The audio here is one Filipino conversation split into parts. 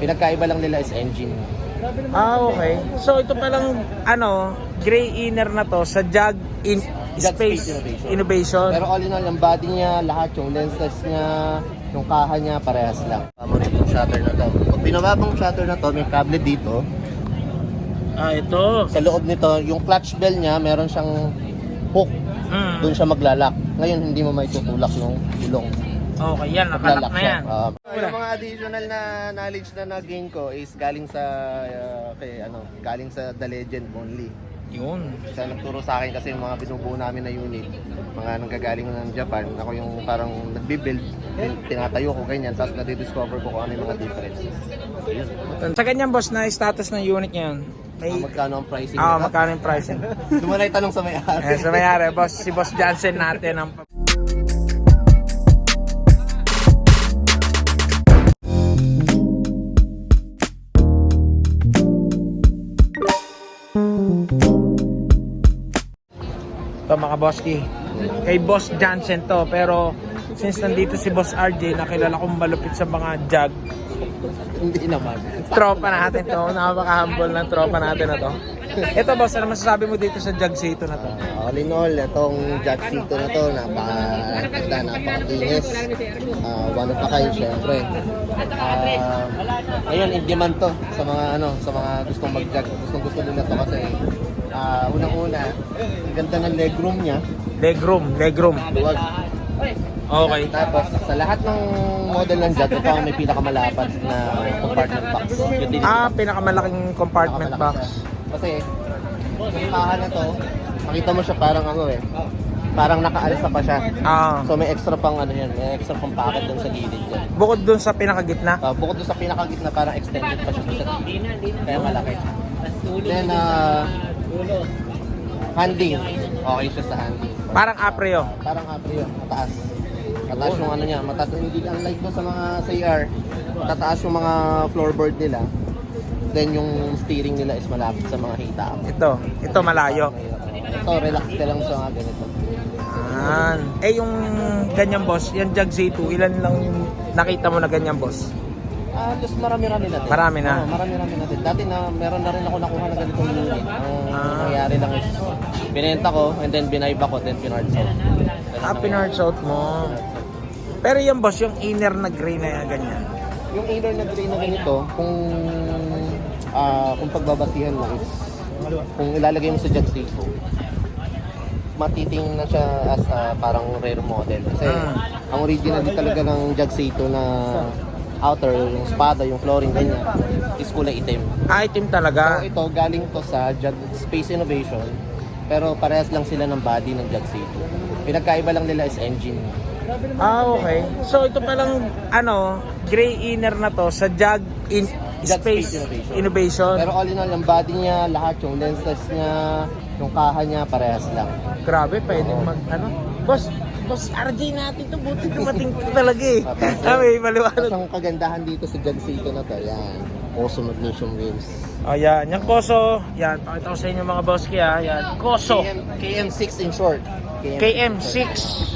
Pinagkaiba lang nila is engine. Ah, okay. So ito palang ano, gray inner na to sa Jag in Jag Space, Space Innovation. Innovation. Pero all in all, yung body niya, lahat, yung lenses niya, yung kaha niya, parehas lang. Tama rin yung shutter na to. Pag binaba mong shutter na to, may cable dito. ah, ito. Sa loob nito, yung clutch bell niya, meron siyang hook. Mm. Doon siya maglalak. Ngayon, hindi mo may tutulak yung gulong. Okay, yan, nakalak na yan. Ah, yung mga additional na knowledge na na-gain ko is galing sa, ah, kay, ano, galing sa The Legend only. Yun. Siya nagturo sa akin kasi yung mga binubuo namin na unit, mga nanggagaling ng Japan, ako yung parang nagbibuild, tinatayo ko ganyan, tapos nadidiscover ko kung ano yung mga differences. Sa ganyan boss na status ng unit niyan, may Ah, magkano ang pricing ah, nila? magkano yung pricing? Doon mo na itanong sa may-ari. eh, sa mayari, boss, si Boss Johnson natin ang to mga boski. Kay Boss Johnson to, pero since nandito si Boss RJ, nakilala kong malupit sa mga jag, Hindi naman. tropa natin to. Napaka-humble ng tropa natin na to. Ito boss, ano masasabi mo dito sa Jag Sito na to? Ah, all in all, itong jack seat na to, napaka-ganda, napaka-kinis. Ah, one of a kind, syempre. Ah, ngayon, in demand to sa mga ano, sa mga gustong mag-jag. Gustong gusto nila to kasi ah, unang-una, ang ganda ng legroom niya. Legroom, legroom. Luwag. Okay. Tapos, sa lahat ng model ng Jag, ito ang may pinakamalapad na compartment box. Din- Ah, pinakamalaking compartment pinakamalaki box. siya. Kasi, yung kaha na to, makita mo siya parang ano eh, parang nakaalsa pa siya. Ah, So may extra pang ano yan, may extra pang packet doon sa gilid yan. bukod dun sa pinakagitna. Uh, bukod doon sa pinakagitna parang extended pa siya doon sa gilid. Kaya malaki. Then, uh, handling. Okay siya sa handling. Parang Aprio. Parang apre yun, mataas. Mataas yung ano niya, mataas. Hindi unlike doon sa mga CR, matataas yung mga floorboard nila. Then yung steering nila is malapit sa mga hita. Ito, ito malayo. Ito, relax ka lang sa mga ganito. Yan. Eh yung ganyan boss, yung Jag Z2, ilan lang yung nakita mo na ganyan boss? Ah, just marami-rami na din. Marami na. Oo, marami-rami na din. Dati na meron na rin ako nakuha na ganitong unit. Ang Ah. nangyari lang is binenta ko and then binayba ko then pinard out. Ah, pinarts out mo. Pero yung boss, yung inner na gray na ganyan. Yung inner na gray na ganito, kung ah kung pagbabasihan mo is kung ilalagay mo sa Jag Seiko, matiting na siya as a parang rare model. Kasi Mm. ang original talaga ng Seiko na outer, yung spada, yung flooring, ganyan, is kulay itim. Item So talaga. ito, galing to sa Jag Space Innovation, pero parehas lang sila ng body ng Jag Seiko. Pinagkaiba lang nila is engine. Ah, okay. So ito palang ano, gray inner na to sa Jag in Jag Space, Space Innovation. Innovation. Pero all in all, yung body niya, lahat, yung lenses niya, yung kaha niya, parehas lang. Grabe, pwede mag ano. Boss, boss RJ natin to buti dumating to talaga eh. Sabi, Tapos maliwanag. ang kagandahan dito sa Jag Seiko na to, yan, awesome magnesium wheels. Oh, yan. Yung Koso, yan. Pakita ko sa inyo mga boss kaya. Yan. Koso. KM, KM6 in short. KM6.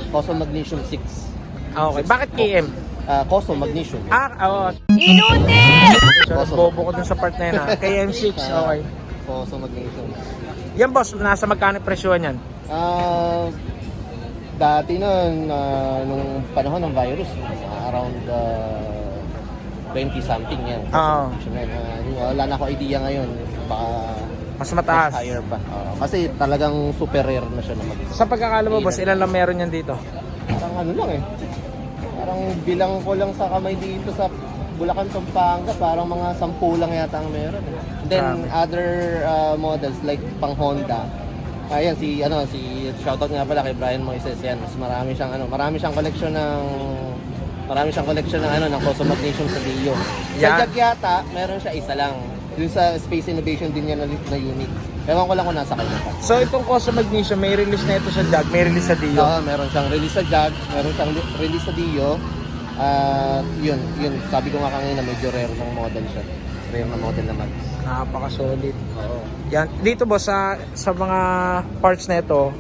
Koso Magnesium 6. Ah, okay. Bakit KM? Ah, Koso Magnesium. Ah, oo. Koso. Bobo ko dun sa part na yun ah. KM6, okay. Koso Magnesium. Yan boss, nasa magkano presyohan yan? Ah, dati nun, ah, nung panahon ng virus, around ah, 20 something yan. Oo. Uh, wala na ako idea ngayon. Baka Mas mas mataas. higher pa. Oo. kasi talagang super rare na siya na mag Sa pagkakala mo boss, ilan lang meron yan dito? Parang ano lang eh. Parang bilang ko lang sa kamay dito sa Bulacan, Pampanga, parang mga sampu lang yata ang meron. eh. Then Grabe. other uh, models like pang Honda. Ayan si ano si shoutout nga pala kay Brian Moises yan. Mas marami siyang ano, marami siyang collection ng marami siyang collection ng ano ng Cosmo Magnesium sa Dio. Sa Yan. Jag yata, meron siya isa lang. Yung sa Space Innovation din niya na, na unit. Ewan ko lang kung nasa kanya pa. So itong Koso Magnesium, may release na ito sa Jag, may release sa Dio. Oo, meron siyang release sa Jag, meron siyang release sa Dio. At yun, yun, sabi ko nga kanina medyo rare ng model siya. Rare na model naman. Napaka-solid. Oo. Yan. Dito boss, sa, sa mga parts na ito,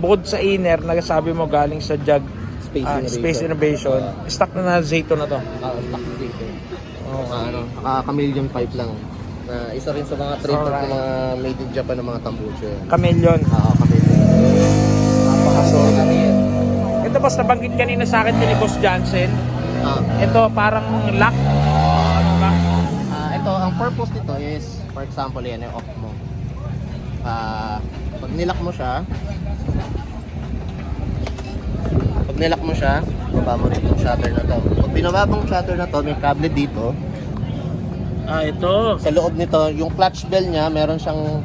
bukod sa inner, nagsasabi mo galing sa Jag Space ah, Innovation. Space Innovation, stock na na Zayto na to. Ah, stock dito. Naka, ano, naka chameleon pipe lang. Na isa rin sa mga trademark ng mga made in Japan ng mga tambucho. Chameleon. Ah, chameleon. Napaka-solid. Ito boss, nabanggit kanina sa akin ni Boss Johnson. Ah, Ito parang lock. Ano ba? ah, ito, ang purpose nito is, for example, yan yung off mo. Ah, pag nilock mo siya, pag nilock mo siya, baba mo rin yung shutter na to. Pag binaba mong shutter na to, may kable dito. Ah, ito. Sa loob nito, yung clutch bell niya, meron siyang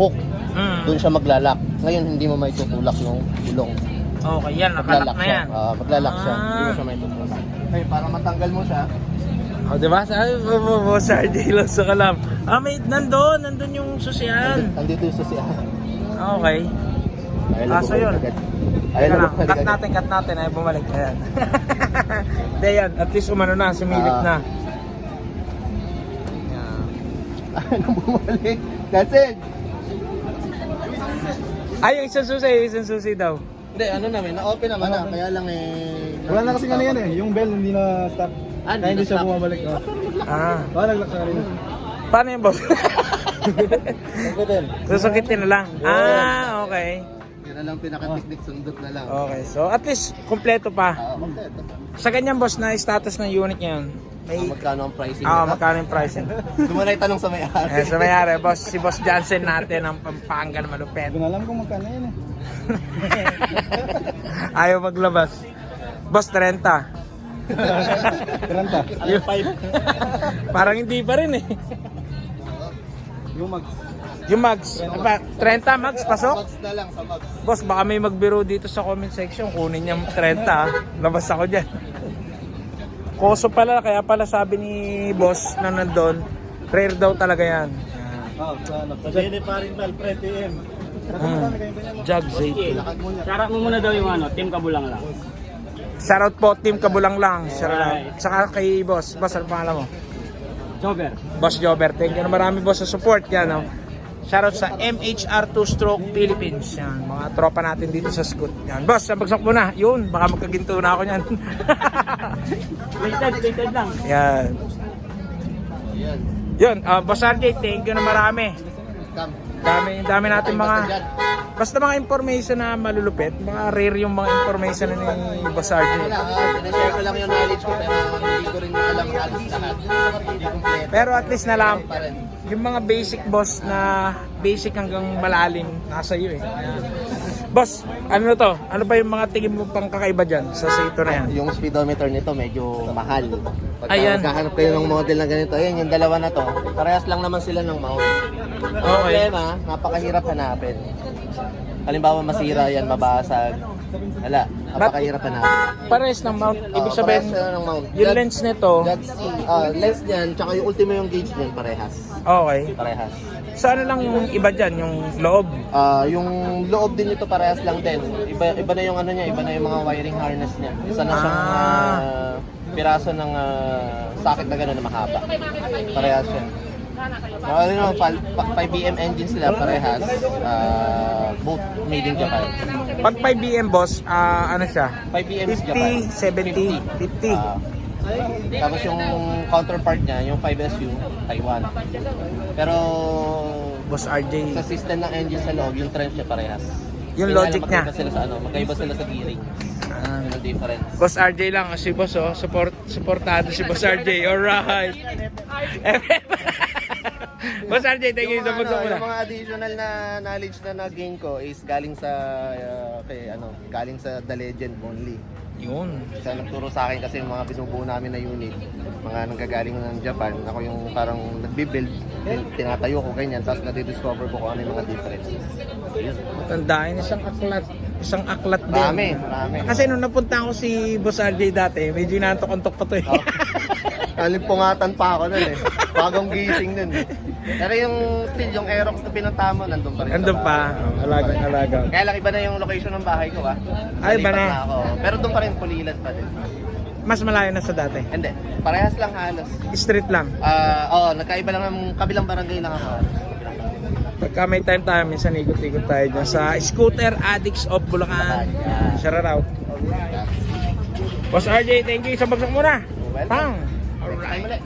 hook. Hmm. Doon siya maglalak. Ngayon, hindi mo may tutulak yung gulong. Okay, yan. Nakalak Maglalak na siya. yan. Ah, maglalak siya. Ah. Hindi mo siya may tutulak. Okay, para matanggal mo siya, Oh, di ba? Sabi mo mo mo sa RJ lang sa kalam. Ah, may nandun, nandun yung susiyan. andito yung susiyan. Okay. Ayun, Ah, so bumalik yun. lang, bumalik cut agad. natin, cut natin. Ay, bumalik. Ayan. Hindi yan, at least umano na, sumilip Ah. na. Ano bumalik? Cancel! Ay, yung isang susi, yung isang susi daw. Hindi, ano namin, na-open naman na. Kaya lang eh... Wala na kasi ano yan eh, yung bell hindi na stop. Ah, Kaya hindi siya bumabalik. Oh. Ah. Ah, nag-lock siya kanina. Paano yung boss? Susukitin na lang. Ah, okay. Yun na lang pinaka-technique, sundot na lang. Okay, so at least kompleto pa. Ah, kompleto. Sa ganyan boss na status ng unit ngayon, Ah, may magkano ang pricing ah nila? magkano yung pricing? Doon na itanong sa may-ari. eh, sa mayari, boss, si Boss Johnson natin ang Pampanga na malupet. Hindi ko na alam kung magkano yan eh. Ayaw maglabas. Boss, 30. Karanta. Yung Parang hindi pa rin eh. Yung mag... Yung mags. Apa, 30 mags, pasok? Max na lang sa Max. Boss, baka may magbiro dito sa comment section. Kunin niya 30 ah. Labas ako dyan. Koso pala, kaya pala sabi ni boss na nandun, rare daw talaga yan. Oh, sa ano. Sa Bene pa rin pal, pre, TM. Jug Zayto. Shoutout mo muna daw yung ano, Team Kabulang lang. Shoutout po, Team Kabulang lang. Shoutout. Saka kay boss. Boss, ano pangalan mo? Jobber. Boss Jobber. Thank you na marami boss sa support. Yan, oh. Shoutout sa MHR2 Stroke Philippines. Yan, mga tropa natin dito sa Scoot. Yan. Boss, bagsak mo na. Yun, baka magkaginto na ako niyan. Rated, rated lang. Yan. Yun, ah, Boss RJ, thank you na marami. Dami, dami natin mga, dyan. Basta mga information na malulupit, mga rare yung mga information ni Boss RJ. Wala, ah, pinashare ko lang yung knowledge ko pero hindi ko rin alam halos lahat. Hindi kompleto. Pero at least na rin. yung mga basic boss na basic hanggang malalim, nasa iyo eh. Boss, ano to? Ano ba yung mga tingin mo pang kakaiba dyan sa Sato na yan? Yung speedometer nito medyo mahal. Pagka Ayan. magkahanap kayo ng model na ganito, ayan yung dalawa na to, parehas lang naman sila ng mount. Ang Okay. problema, napakahirap hanapin. Halimbawa masira yan, mabasag. Wala, napakahirap hanapin. Pares ng mount. Ibig Oo, sabihin, parehas sila ng mount. yung lens nito, C, ah, lens niyan, tsaka yung ultimo yung gauge niyan, parehas. okay. Parehas. So ano lang yung iba dyan, yung loob? Ah, yung loob din nito parehas lang din. Iba iba na yung ano niya, iba na yung mga wiring harness niya. Isa na siyang Ah. ah, piraso ng ah, socket na gano'n na mahaba. Parehas siya. Uh, you know, 5BM engine sila parehas. Ah, both made in Japan. Pag 5BM boss, ah, ano siya? 5BM is Japan. 50, 70, 50. Ah, tapos yung counterpart niya, yung 5SU, Taiwan. Pero Boss RJ. sa system ng engine sa loob, yung trench niya parehas. Yung Kaya lang logic niya. Magkaiba sila sa ano, magkaiba sila sa gearing. Ah. Yun ang difference. Boss RJ lang, si boss oh, support, supportado si Boss RJ, alright. boss RJ, thank you yung, so much. ano, yung mga additional na knowledge na na-gain ko is galing sa uh, kay ano, galing sa The Legend only. Yun. Siya nagturo sa akin kasi yung mga binubuo namin na unit, mga nanggagaling ng Japan. Ako yung parang nagbi-build, tin- tinatayo ko ganyan, tapos nadidiscover ko kung ano yung mga differences. Yun. Tandaan, isang aklat. Isang aklat din. Marami, marami. Kasi nung napunta ako si Boss RJ dati, medyo nantok-antok pa to eh. Oh. Nalimpungatan pa ako nun eh. Bagong gising nun eh. Pero yung still, yung Aerox na pinunta mo, nandun pa rin. sa Andun pa, bahay. alagang alaga. Kaya lang iba na yung location ng bahay ko ah. Ay, iba Nalipat na. ako. Pero doon pa rin pulilan pa din. Mas malayo na sa dati. Hindi, parehas lang halos. Street lang. Ah, oo, nagkaiba lang ng kabilang barangay lang ako. Pagka may time tayo, minsan ikot-ikot tayo dyan sa Scooter Addicts of Bulacan. Shout out. Boss RJ, thank you. Sa bagsak muna. Welcome. Pang. Next time ulit.